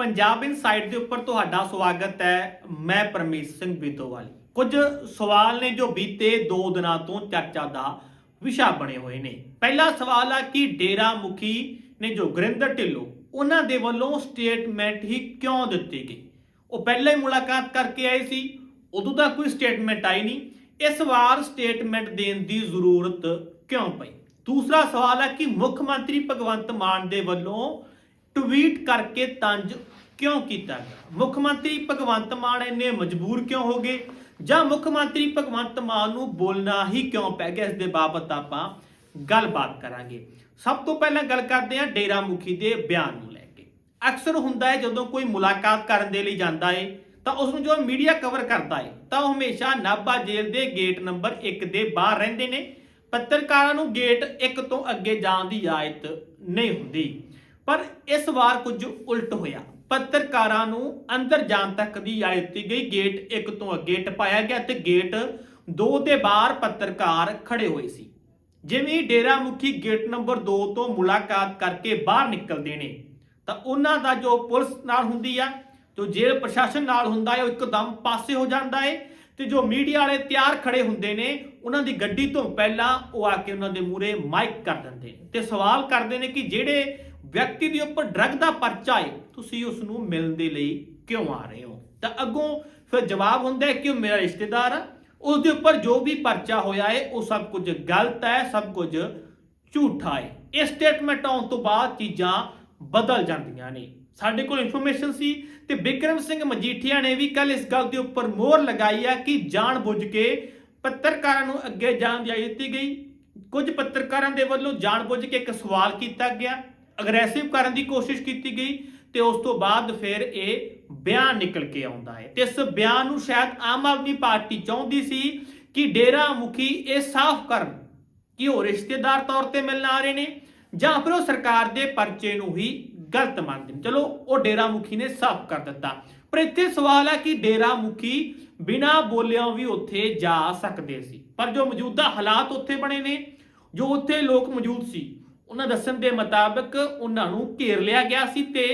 Punjab insight ਦੇ ਉੱਪਰ ਤੁਹਾਡਾ ਸਵਾਗਤ ਹੈ, ਮੈਂ ਪਰਮੇਸ਼ ਸਿੰਘ ਬੀਤੋਵਾਲੀ ਕੁਝ ਸਵਾਲ ਨੇ ਜੋ ਬੀਤੇ 2 ਦਿਨਾਂ ਤੋਂ ਚਰਚਾ ਦਾ ਵਿਸ਼ਾ ਬਣੇ ਹੋਏ ਨੇ। ਪਹਿਲਾ ਸਵਾਲ ਆ ਕਿ ਡੇਰਾ ਮੁਖੀ ਨੇ ਜੋ ਗੁਰਿੰਦਰ ਢਿੱਲੋਂ, ਉਹਨਾਂ ਦੇ ਵੱਲੋਂ ਸਟੇਟਮੈਂਟ ਹੀ ਕਿਉਂ ਦਿੱਤੀ ਗਈ ਉਹ ਪਹਿਲਾਂ ਹੀ ਮੁਲਾਕਾਤ ਕਰਕੇ ਆਏ ਸੀ, ਉਦੋਂ ਤਾਂ ਕੋਈ ਸਟੇਟਮੈਂਟ ਆਈ ਨਹੀਂ। ਇਸ ਵਾਰ ਸਟੇਟਮੈਂਟ ਦੇਣ ਦੀ ਜ਼ਰੂਰਤ ਕਿਉਂ ਪਈ? ਦੂਸਰਾ ਸਵਾਲ ਹੈ ਕਿ ਮੁੱਖ ਮੰਤਰੀ ਭਗਵੰਤ ਮਾਨ ਦੇ ਵੱਲੋਂ ਟਵੀਟ ਕਰਕੇ ਤੰਜ ਕਿਉਂ ਕੀਤਾ ਗਿਆ? ਮੁੱਖ ਮੰਤਰੀ ਭਗਵੰਤ ਮਾਨ ਇੰਨੇ ਮਜਬੂਰ ਕਿਉਂ ਹੋ ਗਏ? ਜਾਂ ਮੁੱਖ ਮੰਤਰੀ ਭਗਵੰਤ ਮਾਨ ਨੂੰ ਬੋਲਣਾ ਹੀ ਕਿਉਂ ਪੈ ਗਿਆ? ਇਸ ਦੇ ਬਾਬਤ ਆਪਾਂ ਗੱਲਬਾਤ ਕਰਾਂਗੇ। ਸਭ ਤੋਂ ਪਹਿਲਾਂ ਗੱਲ ਕਰਦੇ ਹਾਂ ਡੇਰਾ ਮੁਖੀ ਦੇ ਬਿਆਨ ਨੂੰ ਲੈ ਕੇ। ਅਕਸਰ ਹੁੰਦਾ ਹੈ ਜਦੋਂ ਕੋਈ ਮੁਲਾਕਾਤ ਕਰਨ ਦੇ ਲਈ ਜਾਂਦਾ ਹੈ ਤਾਂ ਉਸ ਨੂੰ ਜੋ ਮੀਡੀਆ ਕਵਰ ਕਰਦਾ ਹੈ ਤਾਂ ਉਹ ਹਮੇਸ਼ਾ ਨਾਭਾ ਜੇਲ੍ਹ ਦੇ ਗੇਟ ਨੰਬਰ 1 ਦੇ ਬਾਹਰ ਰਹਿੰਦੇ ਨੇ। ਪੱਤਰਕਾਰਾਂ ਨੂੰ ਗੇਟ 1 ਤੋਂ ਅੱਗੇ ਜਾਣ ਦੀ ਇਜਾਜ਼ਤ ਨਹੀਂ ਹੁੰਦੀ। ਪਰ ਇਸ ਵਾਰ ਕੁਝ ਉਲਟ ਹੋਇਆ। ਪੱਤਰਕਾਰਾਂ ਨੂੰ ਅੰਦਰ ਜਾਣ ਤੱਕ ਦੀ ਇਜਾਜ਼ਤ ਦਿੱਤੀ ਗਈ ਗੇਟ 1 ਤੋਂ ਅੱਗੇ ਟਪਾਇਆ ਗਿਆ ਤੇ ਗੇਟ 2 ਦੇ ਬਾਹਰ ਪੱਤਰਕਾਰ ਖੜੇ ਹੋਏ ਸੀ। ਜਿਵੇਂ ਡੇਰਾ ਮੁਖੀ ਗੇਟ ਨੰਬਰ 2 ਤੋਂ ਮੁਲਾਕਾਤ ਕਰਕੇ ਬਾਹਰ ਨਿਕਲਦੇ ਨੇ, ਤਾਂ ਉਹਨਾਂ ਦਾ ਜੋ ਪੁਲਿਸ ਨਾਲ ਹੁੰਦੀ ਆ, ਜੋ ਜੇਲ੍ਹ ਪ੍ਰਸ਼ਾਸਨ ਨਾਲ ਹੁੰਦਾ ਹੈ ਉਹ ਇੱਕਦਮ ਪਾਸੇ ਹੋ ਜਾਂਦਾ ਹੈ ਤੇ ਜੋ ਮੀਡੀਆ ਵਾਲੇ ਤਿਆਰ ਖੜੇ ਹੁੰਦੇ ਨੇ, ਉਹਨਾਂ ਦੀ ਗੱਡੀ ਤੋਂ ਪਹਿਲਾਂ ਉਹ ਆ ਕੇ ਉਹਨਾਂ ਦੇ ਮੂਹਰੇ ਮਾਈਕ ਕਰ ਦਿੰਦੇ ਨੇ ਤੇ ਸਵਾਲ ਕਰਦੇ ਨੇ ਕਿ ਜਿਹੜੇ ਵਿਅਕਤੀ ਦੇ ਉੱਪਰ ਡਰੱਗ ਦਾ ਪਰਚਾ ਹੈ ਤੁਸੀਂ ਉਸ ਨੂੰ ਮਿਲਣ ਦੇ ਲਈ ਕਿਉਂ ਆ ਰਹੇ ਹੋ? ਤਾਂ ਅੱਗੋਂ ਫਿਰ ਜਵਾਬ ਹੁੰਦਾ ਹੈ ਕਿ ਉਹ ਮੇਰਾ ਰਿਸ਼ਤੇਦਾਰ ਆ ਉਸ ਦੇ ਉੱਪਰ ਜੋ ਵੀ ਪਰਚਾ ਹੋਇਆ ਹੈ, ਉਹ ਸਭ ਕੁਝ ਗਲਤ ਹੈ, ਸਭ ਕੁਝ ਝੂਠਾ ਹੈ। ਇਹ ਸਟੇਟਮੈਂਟ ਆਉਣ ਤੋਂ ਬਾਅਦ ਚੀਜ਼ਾਂ ਬਦਲ ਜਾਂਦੀਆਂ ਨੇ। ਸਾਡੇ ਕੋਲ ਇਨਫੋਰਮੇਸ਼ਨ ਸੀ ਤੇ ਬਿਕਰਮ ਸਿੰਘ ਮਜੀਠੀਆ ਨੇ ਵੀ ਕੱਲ ਇਸ ਗੱਲ ਦੇ ਉੱਪਰ ਮੋਹਰ ਲਗਾਈ ਆ ਕਿ ਜਾਣ ਬੁੱਝ ਕੇ ਪੱਤਰਕਾਰਾਂ ਨੂੰ ਅੱਗੇ ਜਾਣ ਦੀ ਦਿੱਤੀ ਗਈ। ਕੁਝ ਪੱਤਰਕਾਰਾਂ ਦੇ ਵੱਲੋਂ ਜਾਣ ਬੁੱਝ ਕੇ ਇੱਕ ਸਵਾਲ ਕੀਤਾ ਗਿਆ। ਅਗਰੈਸਿਵ ਕਰਨ ਦੀ ਕੋਸ਼ਿਸ਼ ਕੀਤੀ ਗਈ ਤੇ ਉਸ ਤੋਂ ਬਾਅਦ ਫਿਰ ਇਹ ਬਿਆਨ ਨਿਕਲ ਕੇ ਆਉਂਦਾ ਹੈ। ਤੇ ਇਸ ਬਿਆਨ ਨੂੰ ਸ਼ਾਇਦ ਆਮ ਆਦਮੀ ਪਾਰਟੀ ਚਾਹੁੰਦੀ ਸੀ ਕਿ ਡੇਰਾ ਮੁਖੀ ਇਹ ਸਾਫ਼ ਕਰਨ ਕਿ ਉਹ ਰਿਸ਼ਤੇਦਾਰ ਤੌਰ ਤੇ ਮਿਲਣ ਆ ਰਹੇ ਨੇ ਜਾਂ ਫਿਰ ਉਹ ਸਰਕਾਰ ਦੇ ਪਰਚੇ ਨੂੰ ਹੀ ਗਲਤ ਮੰਨਦੇ ਨੇ। ਚਲੋ, ਉਹ ਡੇਰਾ ਮੁਖੀ ਨੇ ਸਾਫ਼ ਕਰ ਦਿੱਤਾ। ਪਰ ਇੱਥੇ ਸਵਾਲ ਹੈ ਕਿ ਡੇਰਾ ਮੁਖੀ ਬਿਨਾਂ ਬੋਲਿਆਂ ਵੀ ਉੱਥੇ ਜਾ ਸਕਦੇ ਸੀ। ਪਰ ਜੋ ਮੌਜੂਦਾ ਹਾਲਾਤ ਉੱਥੇ ਬਣੇ ਨੇ, ਜੋ ਉੱਥੇ ਲੋਕ ਮੌਜੂਦ ਸੀ ਉਹਨਾਂ ਦੱਸਣ ਦੇ ਮੁਤਾਬਕ ਉਹਨਾਂ ਨੂੰ ਘੇਰ ਲਿਆ ਗਿਆ ਸੀ ਤੇ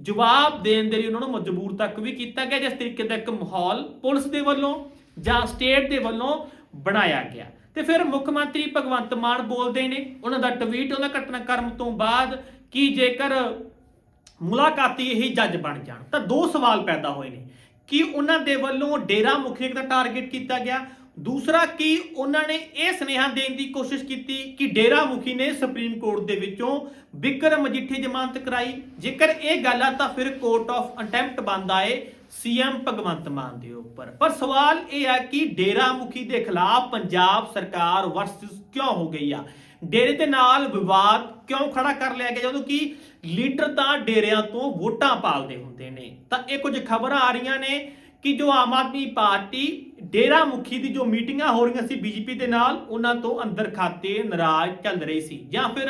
ਜਵਾਬ ਦੇਣ ਦੇ ਲਈ ਉਹਨਾਂ ਨੂੰ ਮਜਬੂਰ ਤੱਕ ਵੀ ਕੀਤਾ ਗਿਆ, ਜਿਸ ਤਰੀਕੇ ਦਾ ਇੱਕ ਮਾਹੌਲ ਪੁਲਿਸ ਦੇ ਵੱਲੋਂ ਜਾਂ ਸਟੇਟ ਦੇ ਵੱਲੋਂ ਬਣਾਇਆ ਗਿਆ। ਤੇ ਫਿਰ ਮੁੱਖ ਮੰਤਰੀ ਭਗਵੰਤ ਮਾਨ ਬੋਲਦੇ ਨੇ, ਉਹਨਾਂ ਦਾ ਟਵੀਟ ਉਹਦਾ ਘਟਨਾਕ੍ਰਮ ਤੋਂ ਬਾਅਦ ਕਿ ਜੇਕਰ ਮੁਲਾਕਾਤੀ ਹੀ ਜੱਜ ਬਣ ਜਾਣ, ਤਾਂ ਦੋ ਸਵਾਲ ਪੈਦਾ ਹੋਏ ਨੇ। ਕਿ ਉਹਨਾਂ ਦੇ ਵੱਲੋਂ ਡੇਰਾ ਮੁਖੀ ਦਾ ਟਾਰਗੇਟ ਕੀਤਾ ਗਿਆ ਦੂਸਰਾ ਕਿ ਉਹਨਾਂ ਨੇ ਇਹ ਸੁਨੇਹਾ ਦੇਣ ਦੀ ਕੋਸ਼ਿਸ਼ ਕੀਤੀ ਕਿ ਡੇਰਾ ਮੁਖੀ ਨੇ ਸੁਪਰੀਮ ਕੋਰਟ ਦੇ ਵਿੱਚੋਂ ਬਿਕਰਮ ਮਜੀਠੀ ਜ਼ਮਾਨਤ ਕਰਾਈ। ਜੇਕਰ ਇਹ ਗੱਲ ਆ ਤਾਂ ਫਿਰ ਕੋਰਟ ਆਫ ਅਟੈਂਪਟ ਬਣਦਾ ਏ ਸੀਐਮ ਭਗਵੰਤ ਮਾਨ ਦੇ ਉੱਪਰ। ਪਰ ਸਵਾਲ ਇਹ ਆ ਕਿ ਡੇਰਾ ਮੁਖੀ ਦੇ ਖਿਲਾਫ ਪੰਜਾਬ ਸਰਕਾਰ ਵਰਸਸ ਕਿਉਂ ਹੋ ਗਈ ਆ? ਡੇਰੇ ਦੇ ਨਾਲ ਵਿਵਾਦ ਕਿਉਂ ਖੜਾ ਕਰ ਲਿਆ ਗਿਆ? ਜਦੋਂ ਕਿ ਲੀਡਰ ਤਾਂ ਡੇਰਿਆਂ ਤੋਂ ਵੋਟਾਂ ਪਾਲਦੇ ਹੁੰਦੇ ਨੇ। ਤਾਂ ਇਹ ਕੁਝ ਖਬਰਾਂ ਆ ਰਹੀਆਂ ਨੇ ਕਿ ਜੋ ਆਮ ਆਦਮੀ ਪਾਰਟੀ ਡੇਰਾ ਮੁਖੀ ਦੀ ਜੋ ਮੀਟਿੰਗਾਂ ਹੋ ਰਹੀਆਂ ਸੀ ਬੀਜੇਪੀ ਦੇ ਨਾਲ, ਉਹਨਾਂ ਤੋਂ ਅੰਦਰ ਖਾਤੇ ਨਾਰਾਜ਼ ਚੱਲ ਰਹੇ ਸੀ। ਜਾਂ ਫਿਰ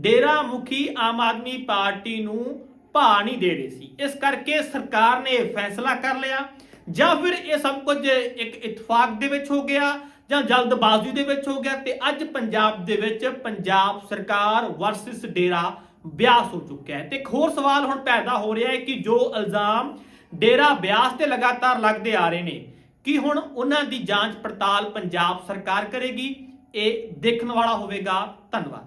ਡੇਰਾ ਮੁਖੀ ਆਮ ਆਦਮੀ ਪਾਰਟੀ ਨੂੰ ਭਾ ਨਹੀਂ ਦੇ ਰਹੇ ਸੀ। ਇਸ ਕਰਕੇ ਸਰਕਾਰ ਨੇ ਇਹ ਫੈਸਲਾ ਕਰ ਲਿਆ। ਜਾਂ ਫਿਰ ਇਹ ਸਭ ਕੁਝ ਇੱਕ ਇਤਫਾਕ ਦੇ ਵਿੱਚ ਹੋ ਗਿਆ ਜਾਂ ਜਲਦਬਾਜ਼ੀ ਦੇ ਵਿੱਚ ਹੋ ਗਿਆ ਤੇ ਅੱਜ ਪੰਜਾਬ ਦੇ ਵਿੱਚ ਪੰਜਾਬ ਸਰਕਾਰ ਵਰਸਸ ਡੇਰਾ ਬਿਆਸ ਹੋ ਚੁੱਕਿਆ ਹੈ। ਤੇ ਇੱਕ ਹੋਰ ਸਵਾਲ ਹੁਣ ਪੈਦਾ ਹੋ ਰਿਹਾ ਹੈ ਕਿ ਜੋ ਇਲਜ਼ਾਮ ਡੇਰਾ ਬਿਆਸ ਤੇ ਲਗਾਤਾਰ ਲੱਗਦੇ ਆ ਰਹੇ ਨੇ ਕਿ ਹੁਣ ਉਹਨਾਂ ਦੀ ਜਾਂਚ ਪੜਤਾਲ ਪੰਜਾਬ ਸਰਕਾਰ ਕਰੇਗੀ? ਇਹ ਦੇਖਣ ਵਾਲਾ ਹੋਵੇਗਾ। ਧੰਨਵਾਦ।